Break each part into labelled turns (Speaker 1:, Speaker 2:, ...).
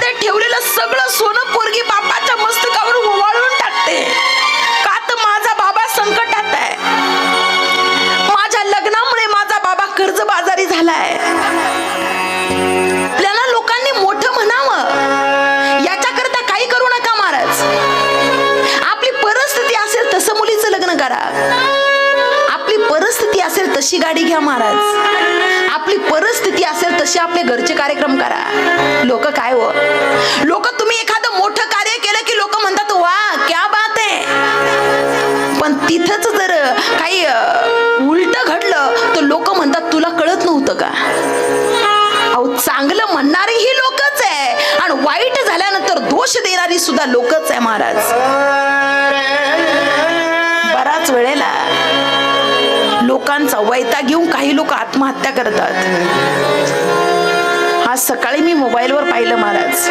Speaker 1: ते ठेवलेलं सगळं सोनं पोरगी बापाच्या मस्तकावर उवाळून टाकते. का तर माझा बाबा संकटात आहे. माझ्या लग्नामुळे माझा बाबा कर्जबाजारी झालाय. आपल्याला लोकांनी मोठं म्हणावं. याच्याकरता काही करू नका महाराज. आपली परिस्थिती असेल तसं मुलीचं लग्न करा. आपली परिस्थिती असेल तशी गाडी घ्या महाराज. आपली परिस्थिती असेल तसे आपले घरचे कार्यक्रम करा. लोक काय हो? लोक तुम्ही एखादं मोठं कार्य केलं की लोक म्हणतात वा क्या बात आहे पण तिथंच जर काही उलट घडलं तर लोक म्हणतात तुला कळत नव्हतं का? अहो चांगलं म्हणणारी ही लोकच आहे. आणि वाईट झाल्यानंतर दोष देणारी सुद्धा लोकच आहे महाराज. बराच वेळेला लोकांचा वैता घेऊन काही लोक आत्महत्या करतात. आज सकाळी मी मोबाईलवर पाहिलं महाराज.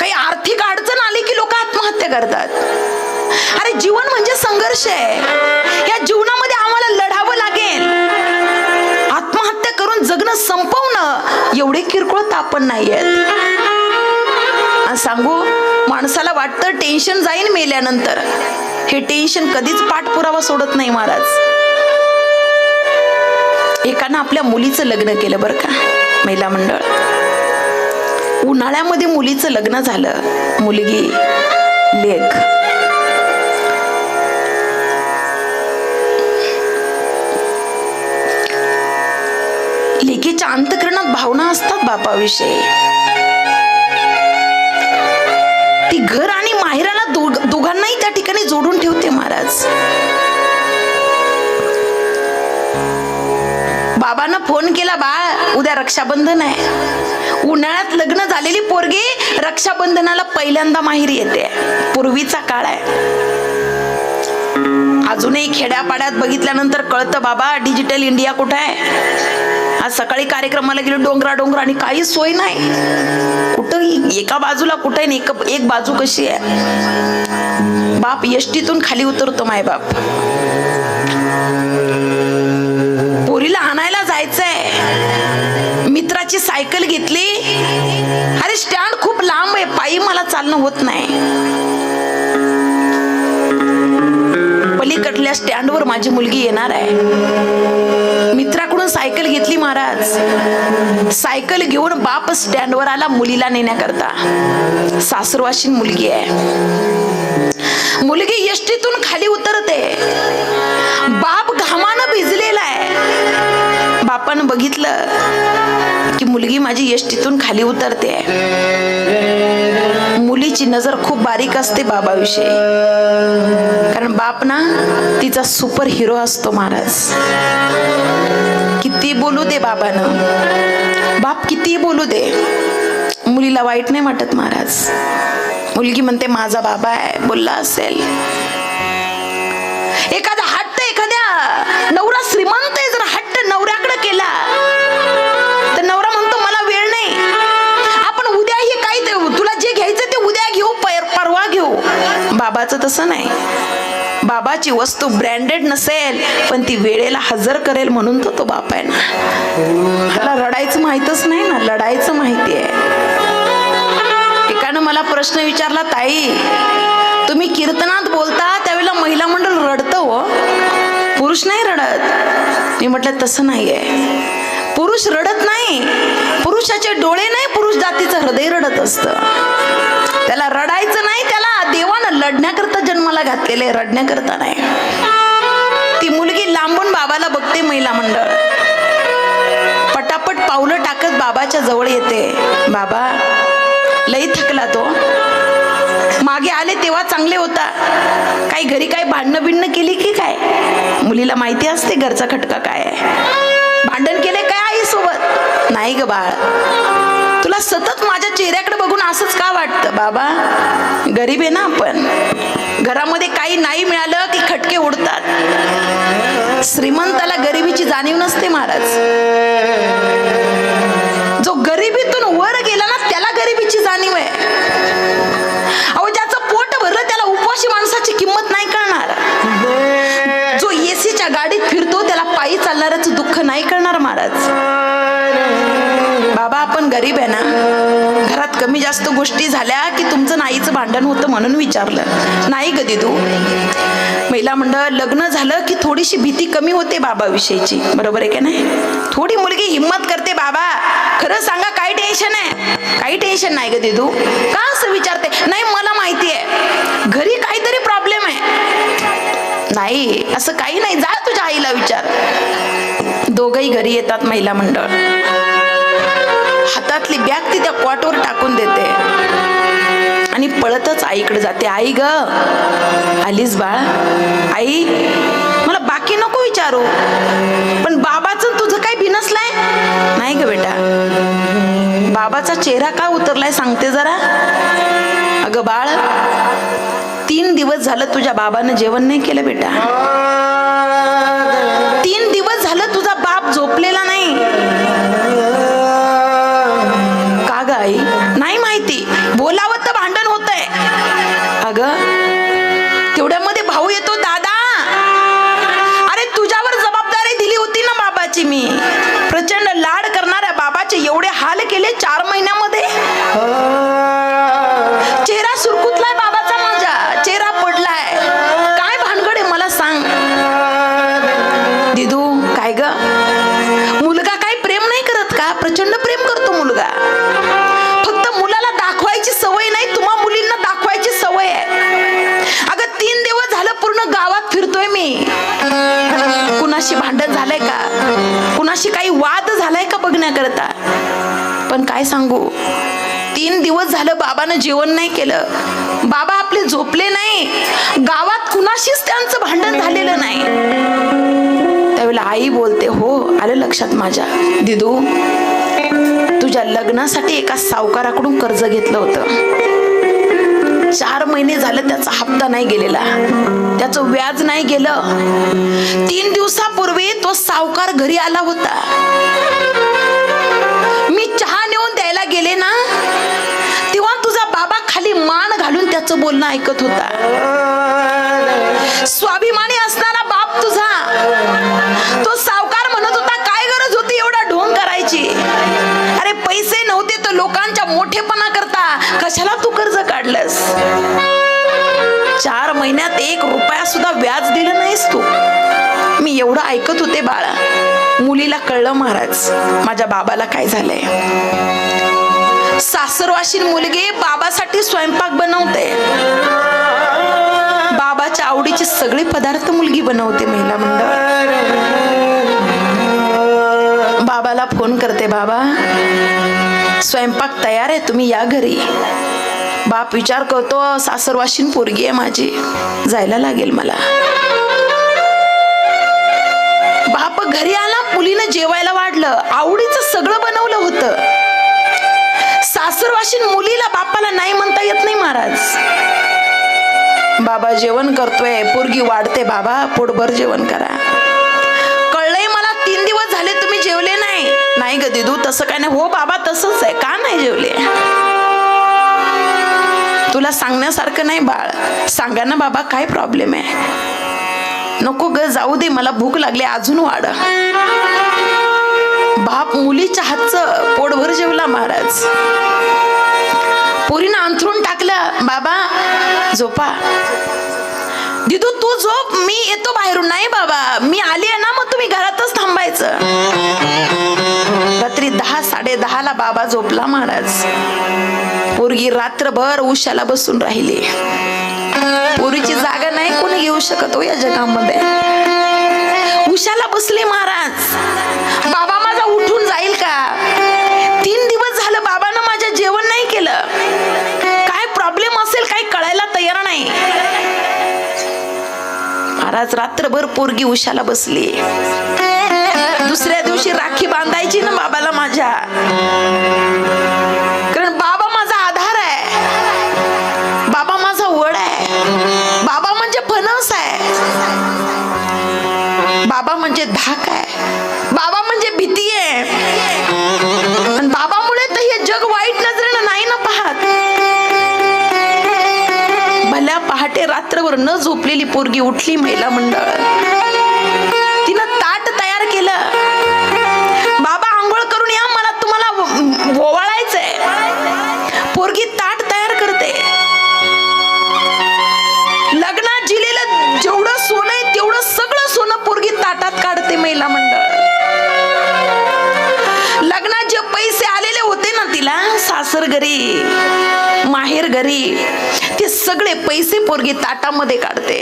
Speaker 1: काही आर्थिक अडचण आली की लोक आत्महत्या करतात. अरे जीवन म्हणजे संघर्ष आहे. या जीवनामध्ये आम्हाला लढावं लागेल. आत्महत्या करून जगणं संपवणं एवढे किरकोळ तापण नाही आहेत सांगू माणसाला वाटतं टेन्शन जाईन मेल्यानंतर. हे टेन्शन कधीच पाठपुरावा सोडत नाही महाराज. एकानं आपल्या मुलीचं लग्न केलं बरं का महिला मंडळ. उन्हाळ्यामध्ये मुलीचं लग्न झालं मुलगी लेख. लेकीच्या अंतकरणात भावना असतात बापाविषयी. ती घर आणि माहेराला दोघ- दोघांनाही त्या ठिकाणी जोडून ठेवते महाराज. बाबांना फोन केला बाळ उद्या रक्षाबंधन आहे. उन्हाळ्यात लग्न झालेली पोरगी रक्षाबंधनाला पहिल्यांदा माहेरी येते. पूर्वीचा काळ आहे. अजूनही खेड्यापाड्यात बघितल्यानंतर कळतं बाबा डिजिटल इंडिया कुठं आहे? आज सकाळी कार्यक्रमाला गेलो डोंगरा डोंगर आणि काही सोय नाही. कुठंही एका बाजूला कुठे आहे एक एक बाजू कशी आहे? बाप यष्टीतून खाली उतरतो माय बाप. पोरीला आणायला जायचंय. मित्राची सायकल घेतली. अरे स्टँड खूप लांब आहे. पायी मला चालणं होत नाही. पलीकडल्या स्टँडवर माझी मुलगी येणार आहे. मित्राकडून सायकल घेतली महाराज. सायकल घेऊन बाप स्टँडवर आला मुलीला नेण्याकरता. सासरवाशीन मुलगी आहे. मुलगी यष्टीतून खाली उतरते. बाप घामानं भिजलेला आहे. बापानं बघितलं की मुलगी माझी यष्टीतून खाली उतरते. मुलीची नजर खूप बारीक असते बाबाविषयी. कारण बाप ना तिचा सुपर हिरो असतो महाराज. किती बोलू दे बाबानं. बाप किती बोलू दे. मुलीला वाईट नाही वाटत महाराज. मुलगी म्हणते माझा बाबा आहे बोलला असेल. एखादा हट्ट एखाद्या नवरा श्रीमंत आहे जर हट्ट नवऱ्याकडे केला तर नवरा म्हणतो मला वेळ नाही. आपण उद्या हे काही तुला जे घ्यायचं ते उद्या घेऊ पर- परवा घेऊ. बाबाचं तसं नाही. बाबाची वस्तू ब्रँडेड नसेल पण ती वेळेला हजर करेल म्हणून तो तो बाप आहे ना. त्याला रडायचं माहीतच नाही ना लढायचं माहिती आहे. एकानं मला प्रश्न विचारला ताई तुम्ही कीर्तनात बोलता त्यावेळेला महिला मंडळ रडतं हो. पुरुष नाही रडत. मी म्हटलं तसं नाही आहे पुरुष रडत नाही. पुरुषाचे डोळे नाही पुरुष जातीचं हृदय रडत असतं. त्याला रडायचं नाही त्याला देवानं लढण्याकरता जन्माला घातलेले रडण्याकरता नाही. ती मुलगी लांबून बाबाला बघते महिला मंडळ. पटापट पावलं टाकत बाबाच्या जवळ येते. बाबा लई थकला तो. मागे आले तेव्हा चांगले होता. काही घरी काही भांडणं बिंडणं केली की काय? मुलीला माहिती असते घरचा खटका काय भांडण केले नाही ग बाळ. तुला सतत माझ्या चेहऱ्याकडे बघून असंच का वाटतं बाबा? गरीब आहे ना आपण. घरामध्ये काही नाही मिळालं की खटके उडतात. श्रीमंताला गरिबीची जाणीव नसते महाराज. आपण गरीब आहे ना घरात कमी जास्त गोष्टी झाल्या की तुमचं नाईचं भांडण होतं म्हणून विचारलं. नाही कधी तू? महिला मंडळ लग्न झालं की थोडीशी भीती कमी होते बाबाविषयीची. बरोबर आहे का नाही? थोडी मुलगी हिंमत करते बाबा. खरं सांगा काय टेन्शन आहे? काही टेन्शन नाही कधी तू? का असं विचारते? नाही मला माहिती आहे. घरी काहीतरी प्रॉब्लेम आहे. नाही असं काही नाही. जा तुझ्या आईला विचार. दोघही घरी येतात महिला मंडळ. हातातली बॅग ती त्या कॉटवर टाकून देते. आणि पळतच आईकडे जाते. आई ग आलीस बाळ? आई मला बाकी नको विचारू. पण बाबाचं तुझं काय बिनसलाय? नाही ग बेटा. बाबाचा चेहरा का उतरलाय सांगते जरा. अगं बाळ तीन दिवस झालं तुझ्या बाबानं जेवण नाही केलं बेटा. तीन दिवस झालं तुझा बाप झोपलेला नाही. हाल केले चार महिन्यामध्ये? चेहरा सुरकुतलाय बाबाचा माझा. चेहरा पडलाय. काय भानगड आहे मला सांग. दिदू काय ग? मुलगा काय प्रेम नाही करत का? प्रचंड प्रेम करतो मुलगा. फक्त मुलाला दाखवायची सवय नाही तुम्हा मुलींना दाखवायची सवय आहे. अगं तीन दिवस झालं पूर्ण गावात फिरतोय मी. कुणाशी भांडण झालंय का? कुणाशी काही वाद झालाय का बघण्याकरता? पण काय सांगू? तीन दिवस झालं बाबानं जेवण नाही केलं. बाबा आपले झोपले नाही. गावात कुणाशीच त्यांचं भांडण झालेलं नाही. त्यावेळेला आई बोलते हो आलं लक्षात माझ्या. दिदू तुझ्या लग्नासाठी एका सावकाराकडून कर्ज घेतलं होतं. चार महिने झालं त्याचा हप्ता नाही गेलेला. त्याचं व्याज नाही गेलं. तीन दिवसापूर्वी तो सावकार घरी आला होता. मी चहा गेले ना तेव्हा तुझा बाबा खाली मान घालून त्याचं बोलणं ऐकत होता. स्वाभिमानी असणारा बाप तुझा तो सावकार म्हणत होता काय गरज होती एवढा ढोंग करायची? अरे पैसे नव्हते तर लोकांच्या मोठेपणा करता कशाला तू कर्ज काढलंस? चार महिन्यात एक रुपया सुद्धा व्याज दिलं नाहीस तू. मी एवढं ऐकत होते बाळा. मुलीला कळलं महाराज माझ्या बाबाला काय झालंय? सासरवाशीन मुलगी बाबासाठी स्वयंपाक बनवते. बाबाच्या आवडीचे सगळे पदार्थ मुलगी बनवते महिला मंडळ. बाबाला फोन करते बाबा स्वयंपाक तयार आहे तुम्ही या घरी. बाप विचार करतो सासरवाशीन पोरगी आहे माझी जायला लागेल मला. बाप घरी आला मुलीनं जेवायला वाढलं आवडीचं सगळं बनवलं होतं. सासरवाशीन मुलीला बापाला नाही म्हणता येत नाही महाराज. बाबा जेवण करतोय पोरगी वाढते बाबा पोटभर जेवण करा. कळलंय मला तीन दिवस झाले तुम्ही जेवले नाही. नाही ग दिदू तसं काय नाही. हो बाबा तसंच आहे. का नाही जेवले? तुला सांगण्यासारखं नाही बाळ. सांगा ना बाबा काय प्रॉब्लेम आहे? नको ग जाऊ दे मला भूक लागली अजून वाढ. बाप मुलीच्या हातचं पोटभर जेवला महाराज. पोरीनं अंथरून टाकलं बाबा झोपा. दिदू तू झोप मी येतो बाहेरून. नाही बाबा मी आली आहे ना मग तुम्ही घरातच थांबायचं. रात्री दहा साडे दहाला बाबा झोपला महाराज. पोरगी रात्रभर उशाला बसून राहिली. पोरीची जागा नाही कोणी घेऊ शकत हो या जगामध्ये. उशाला बसले महाराज. महाराज रात्रभर पोरगी उशाला बसली. दुसऱ्या दिवशी राखी बांधायची ना बाबाला माझ्या. कारण बाबा माझा आधार आहे. बाबा माझा वड आहे. बाबा म्हणजे फणस आहे. बाबा म्हणजे धाक रात्रभर न झोपलेली पोरगी उठली महिला मंडळ तिनं ताट तयार केलं. बाबा आंघोळ करून या मला तुम्हाला ओवाळायचंय. पोरगी ताट तयार करते. लग्नात जिलेलं जेवढं सोनं आहे तेवढं सगळं सोनं पोरगी ताटात काढते महिला मंडळ. लग्नात जे पैसे आलेले होते ना तिला सासर घरी माहेर घरी सगळे पैसे पोरगी ताटामध्ये काढते.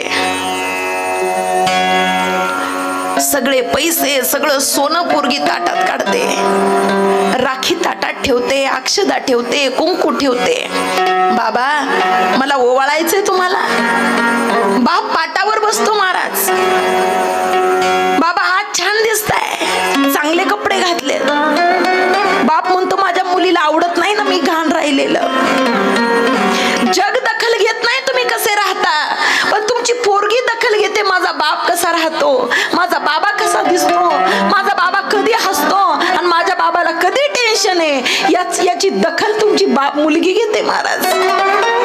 Speaker 1: सगळे पैसे सगळं सोनं पोरगी ताटात काढते. राखी ताटात ठेवते अक्षदा ठेवते कुंकू ठेवते. बाबा मला ओवाळायचंय तुम्हाला? बाप पाटावर बसतो महाराज. बाप कसा राहतो? माझा बाबा कसा दिसतो? माझा बाबा कधी हसतो? आणि माझ्या बाबाला कधी टेन्शन आहे? याच याची दखल तुमची बाप मुलगी घेते महाराज.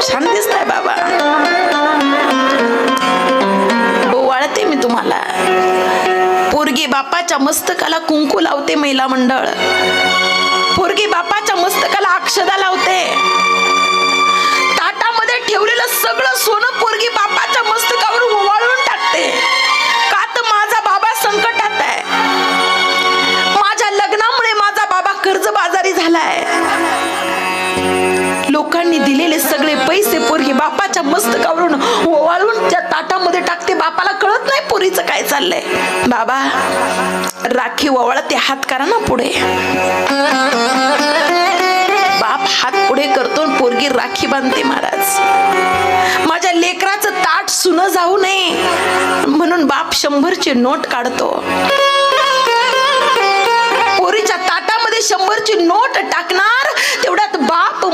Speaker 1: छान दिसताय बाबा. ओवाळते मी तुम्हाला. पोरगी बापाच्या मस्तकाला कुंकू लावते महिला मंडळ. पोरगी बापाच्या मस्तकाला अक्षदा लावते. ताटामध्ये ठेवलेलं सगळं सोनं पोरगी बापाच्या मस्तकावर ओवाळून टाकते का तर माझा बाबा संकटात आहे? माझ्या लग्नामुळे माझा बाबा कर्जबाजारी झालाय. लोकांनी दिलेले सगळे पैसे पोरगी बापाच्या मस्तकावरून ओवाळून त्या ताटामध्ये टाकते. बापाला कळत नाही पोरीचं काय चाललंय. बाबा राखी ओवाळते हात करा ना पुढे. हात पुढे करतो पोरगी राखी बांधते महाराज. माझ्या लेकराचं ताट सुन जाऊ नये म्हणून बाप शंभरची नोट काढतो. पोरीच्या ताटामध्ये शंभरची नोट टाकणार तेवढ्यात बाप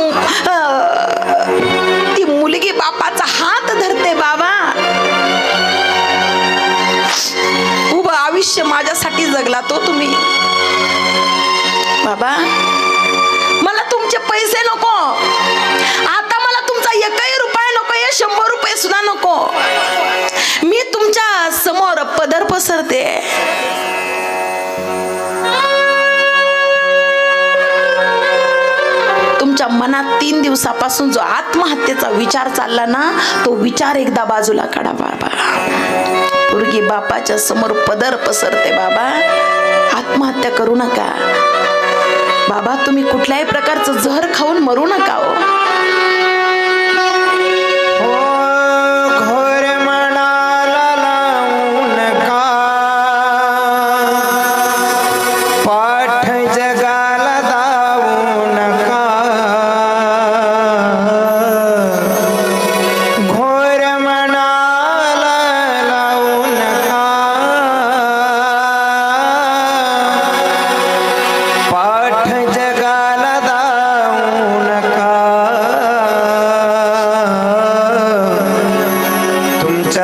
Speaker 1: ती मुलगी बापाचा हात धरते बाबा. उभं आयुष्य माझ्यासाठी जगला तो तुम्ही. बाबा तुमचे पैसे नको. आता मला तुमचा एकही रुपया नको हे शंभर रुपये सुद्धा नको. मी तुमच्यासमोर पदर पसरते. तुमच्या मनात तीन दिवसापासून जो आत्महत्येचा विचार चालला ना तो विचार एकदा बाजूला काढा बाबा. मुलगी बापाच्या समोर पदर पसरते बाबा. आत्महत्या करू नका. बाबा तुम्ही कुठल्याही प्रकारचं जहर खाऊन मरू नका हो.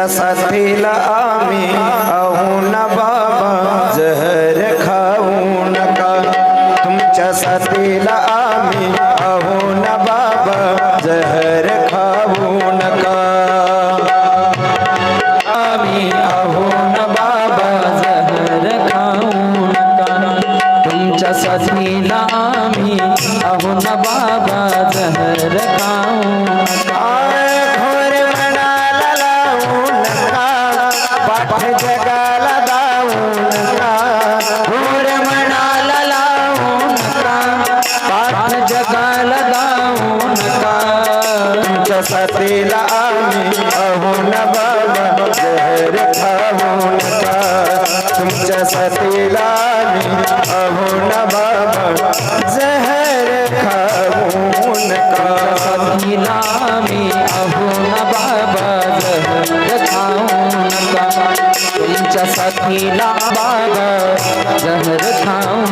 Speaker 2: तुमच्या साथीला तुझ्या साथीला बाबा जहर खाऊ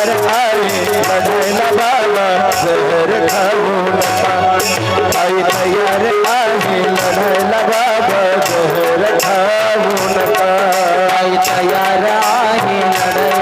Speaker 2: घर आई बढ़े न बाबा जहर खाऊ आई तैयार आई लड़े न बाबा जहर खाऊ
Speaker 3: आई तैयार
Speaker 2: आई लड़े